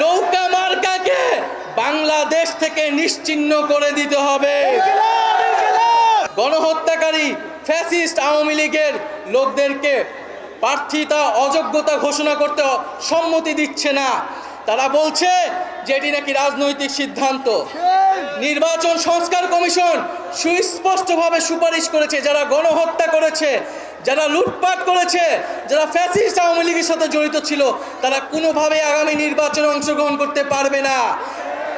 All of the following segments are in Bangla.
নৌকা মার্কাকে বাংলাদেশ থেকে নিশ্চিহ্ন করে দিতে হবে। গণহত্যাকারী ফ্যাসিস্ট আওয়ামী লীগের লোকদেরকে প্রার্থিতা অযোগ্যতা ঘোষণা করতে সম্মতি দিচ্ছে না। তারা বলছে যে এটি নাকি রাজনৈতিক সিদ্ধান্ত। নির্বাচন সংস্কার কমিশন সুস্পষ্টভাবে সুপারিশ করেছে, যারা গণহত্যা করেছে যারা লুটপাট করেছে, যারা ফ্যাসিস্ট আওয়ামী লীগের সাথে জড়িত ছিল, তারা কোনোভাবে আগামী নির্বাচনে অংশগ্রহণ করতে পারবে না।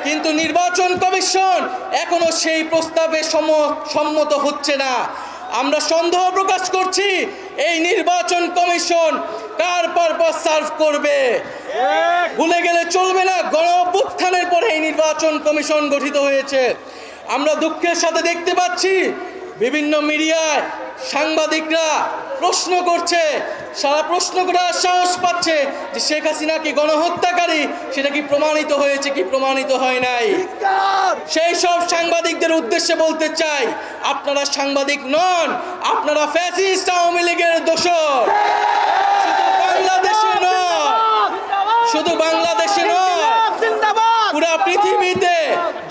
কিন্তু নির্বাচন কমিশন এখনও সেই প্রস্তাবে সম- সম্মত হচ্ছে না। আমরা সন্দেহ প্রকাশ করছি, এই নির্বাচন কমিশন কার পারপাস সার্ভ করবে? ভুলে গেলে চলবে না গণ পরে এই নির্বাচন কমিশন গঠিত হয়েছে। আমরা দুঃখের সাথে দেখতে পাচ্ছি বিভিন্ন মিডিয়ায় সাংবাদিকরা প্রশ্ন করছে সারা প্রশ্ন করার সাহস পাচ্ছে যে শেখ হাসিনা কি গণহত্যাকারী? সেটা কি প্রমাণিত হয়েছে কি প্রমাণিত হয় নাই? সেই সব সাংবাদিকদের উদ্দেশ্যে বলতে চাই আপনারা সাংবাদিক নন আপনারা ফ্যাসিস্ট আওয়ামী লীগের দোষর। শুধু বাংলাদেশে নয় শুধু বাংলাদেশে নয় পুরা পৃথিবীতে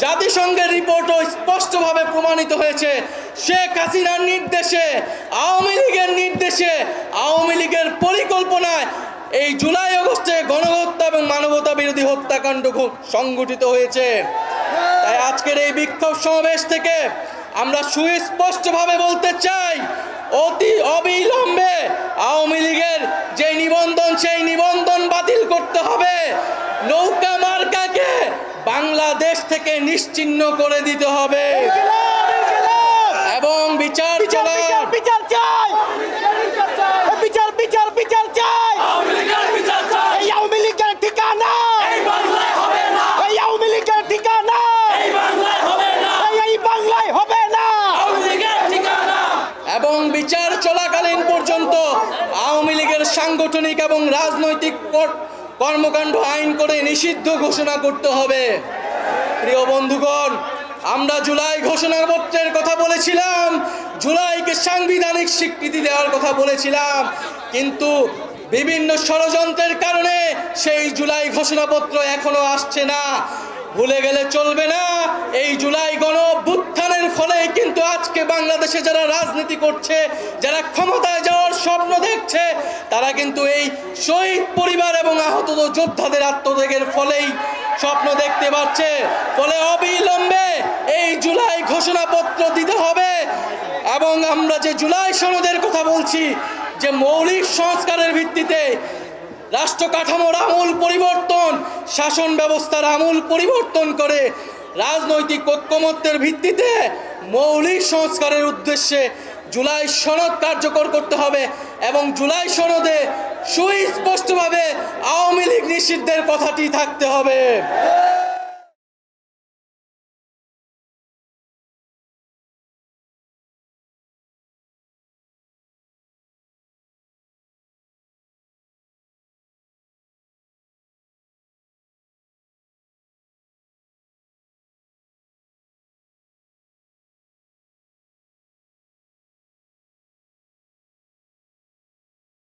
জাতিসংঘের রিপোর্টও স্পষ্টভাবে প্রমাণিত হয়েছে। শেখ হাসিনার নির্দেশে, আওয়ামী লীগের নির্দেশে, আওয়ামী লীগের পরিকল্পনায় এই জুলাই আগস্টে গণহত্যা এবং মানবতা বিরোধী হত্যাকাণ্ড সংঘটিত হয়েছে। তাই আজকের এই বিক্ষোভ সমাবেশ থেকে আমরা সুস্পষ্টভাবে বলতে চাই, অতি অবিলম্বে আওয়ামী লীগের যে নিবন্ধন, সেই নিবন্ধন বাতিল করতে হবে নৌকা মার্কাকে বাংলাদেশ থেকে নিশ্চিহ্ন করে দিতে হবে। এবং বিচার বিচার বিচার বিচার চাই। বিচার বিচার বিচার চাই। এই আওয়ামী লীগের ঠিকানা। এই আওয়ামী লীগের ঠিকানা। এই এই বাংলায় হবে না। এবং বিচার চলাকালীন পর্যন্ত আওয়ামী লীগের সাংগঠনিক এবং রাজনৈতিক কর্মকাণ্ড আইন করে নিষিদ্ধ ঘোষণা করতে হবে। প্রিয় বন্ধুগণ, আমরা জুলাই ঘোষণাপত্রের কথা বলেছিলাম, জুলাইকে সাংবিধানিক স্বীকৃতি দেওয়ার কথা বলেছিলাম, কিন্তু বিভিন্ন ষড়যন্ত্রের কারণে সেই জুলাই ঘোষণাপত্র এখনও আসছে না। ভুলে গেলে চলবে না, এই জুলাই গণ অভ্যুত্থানের কিন্তু আজকে বাংলাদেশে যারা রাজনীতি করছে, যারা ক্ষমতায় যাওয়ার স্বপ্ন দেখছে, তারা কিন্তু এই শহীদ পরিবার এবং আহত যোদ্ধাদের আত্মত্যাগের ফলেই স্বপ্ন দেখতে পাচ্ছে ফলে অবিলম্বে এই জুলাই ঘোষণাপত্র দিতে হবে। এবং আমরা যে জুলাই সনদের কথা বলছি, যে মৌলিক সংস্কারের ভিত্তিতে রাষ্ট্র কাঠামোর আমূল পরিবর্তন, শাসন ব্যবস্থার আমূল পরিবর্তন করে রাজনৈতিক ঐক্যমত্যের ভিত্তিতে মৌলিক সংস্কারের উদ্দেশ্যে জুলাই সনদ কার্যকর করতে হবে এবং জুলাই সনদে সুস্পষ্টভাবে আওয়ামী লীগ নিষিদ্ধের কথাটি থাকতে হবে।